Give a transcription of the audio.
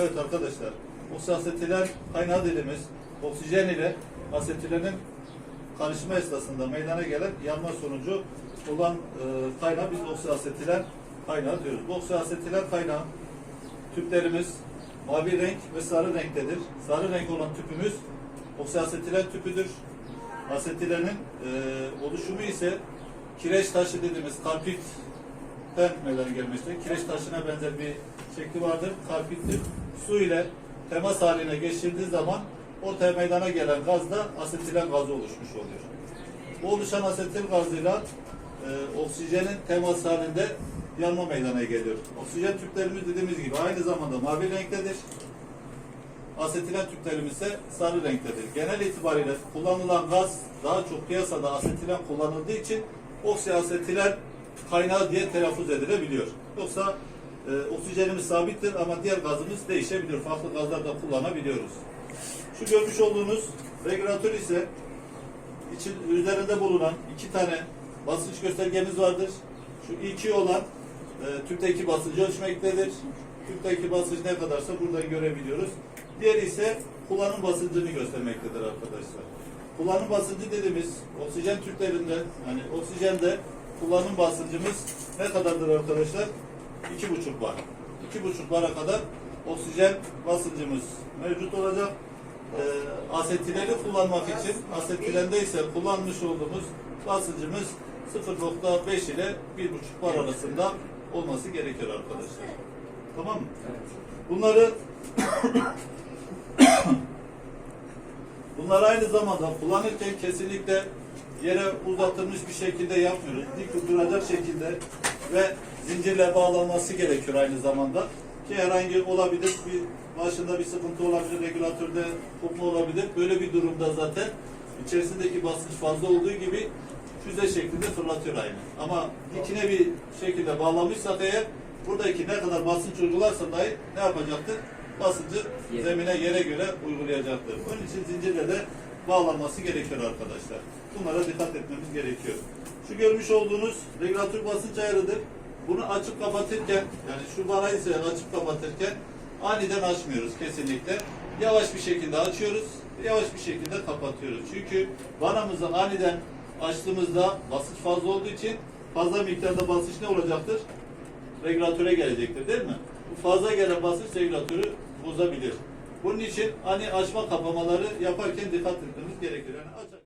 Evet arkadaşlar, oksasetilen kaynağı dediğimiz oksijen ile asetilenin karışma esnasında meydana gelen yanma sonucu olan e, kaynağı biz oksasetilen kaynağı diyoruz. Bu oksasetilen kaynağı tüplerimiz mavi renk ve sarı renktedir. Sarı renk olan tüpümüz oksasetilen tüpüdür. Asetilenin e, oluşumu ise kireç taşı dediğimiz karpitten meydana gelmiştir. Kireç taşına benzer bir şekli vardır. Karpittir. Su ile temas haline geçirdiği zaman o te- meydana gelen gaz da asetilen gazı oluşmuş oluyor. Bu oluşan asetil gazıyla e, oksijenin temas halinde yanma meydana geliyor. Oksijen tüplerimiz dediğimiz gibi aynı zamanda mavi renktedir. Asetilen tüplerimiz ise sarı renktedir. Genel itibariyle kullanılan gaz daha çok piyasada asetilen kullanıldığı için oksiasetilen kaynağı diye telaffuz edilebiliyor. Yoksa e, oksijenimiz sabittir ama diğer gazımız değişebiliyor. Farklı gazlar da kullanabiliyoruz. Şu görmüş olduğunuz regülatör ise için üzerinde bulunan iki tane basınç göstergemiz vardır. Şu iki olan e, tüpteki basıncı ölçmektedir. Tüpteki basınç ne kadarsa buradan görebiliyoruz. Diğeri ise kullanım basıncını göstermektedir arkadaşlar. Kullanım basıncı dediğimiz oksijen tüplerinde yani oksijende kullanım basıncımız ne kadardır arkadaşlar? İki buçuk bar. İki buçuk bara kadar oksijen basıncımız mevcut olacak. E, asetileni kullanmak için asetilende ise kullanmış olduğumuz basıncımız 0.5 ile 1.5 bar arasında olması gerekiyor arkadaşlar. Tamam mı? Bunları Bunları aynı zamanda kullanırken kesinlikle yere uzatılmış bir şekilde yapmıyoruz. Dik duracak şekilde ve zincirle bağlanması gerekiyor aynı zamanda. Ki herhangi olabilir, bir başında bir sıkıntı olabilir, regülatörde kopma olabilir. Böyle bir durumda zaten içerisindeki basınç fazla olduğu gibi füze şeklinde fırlatıyor aynı. Ama dikine bir şekilde bağlamışsak eğer buradaki ne kadar basınç uygularsa dahi ne yapacaktır? Basıncı zemine yere göre uygulayacaktır. Onun için zincirle de bağlanması gerekiyor arkadaşlar. Bunlara dikkat etmemiz gerekiyor. Şu görmüş olduğunuz regülatör basınç ayarıdır. Bunu açıp kapatırken yani şu ise açıp kapatırken aniden açmıyoruz kesinlikle. Yavaş bir şekilde açıyoruz. Yavaş bir şekilde kapatıyoruz. Çünkü vanamızdan aniden açtığımızda basınç fazla olduğu için fazla miktarda basınç ne olacaktır? regülatöre gelecektir değil mi? Bu fazla gelen basınç regülatörü bozabilir. Bunun için hani açma kapamaları yaparken dikkat etmemiz gerekiyor. Yani aç